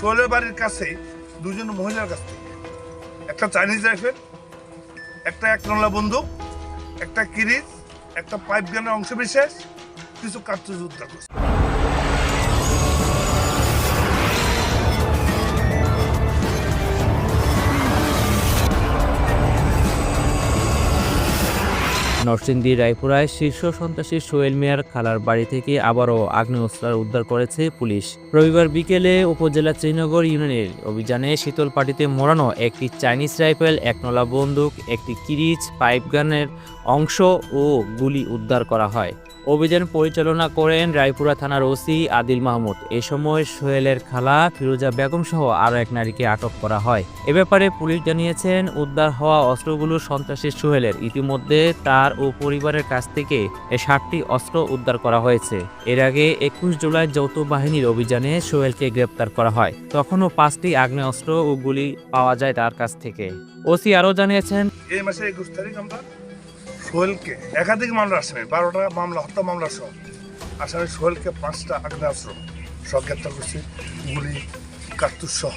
সোহেলের বাড়ির কাছে দুজন মহিলার কাছ থেকে। একটা চাইনিজ রাইফেল, একটা এক নলা বন্দুক, একটা কিরিজ একটা পাইপ গানের অংশবিশেষ, কিছু কার্তুজ উদ্ধার করছে নরসিংদী রায়পুরায় শীর্ষ সন্ত্রাসী সোহেল মিয়ার খালার বাড়ি থেকে আবারও আগ্নেয়স্ত্র উদ্ধার করেছে পুলিশ। রবিবার বিকেলে উপজেলা শ্রীনগর ইউনিয়নের অভিযানে শীতলপাটিতে মোড়ানো একটি চাইনিজ রাইফেল একনলা বন্দুক, একটি কিরিচ পাইপ গানের অংশ ও গুলি উদ্ধার করা হয়। অভিযান পরিচালনা করেন রায়পুরা থানার ওসি আদিল মাহমুদ। এ সময় সোহেলের খালা ফিরোজা বেগম সহ আরও এক নারীকে আটক করা হয়। এ ব্যাপারে পুলিশ জানিয়েছেন, উদ্ধার হওয়া অস্ত্রগুলো সন্ত্রাসী সোহেলের। ইতিমধ্যে তার ও পরিবারের কাছ থেকে এ ষাটটি অস্ত্র উদ্ধার করা হয়েছে। এর আগে একুশ জুলাই যৌথ বাহিনীর অভিযানে সোহেলকে গ্রেপ্তার করা হয়। তখনও পাঁচটি আগ্নেয়াস্ত্র ও গুলি পাওয়া যায় তার কাছ থেকে। ওসি আরও জানিয়েছেন সোহেলকে, একাধিক মামলা আসামি, বারোটা মামলা, হত্যা মামলা সহ। আসামি সোহেলকে পাঁচটা আগ্নেয়াস্ত্র সহ গ্রেপ্তার গুলি, কার্তুজ সহ।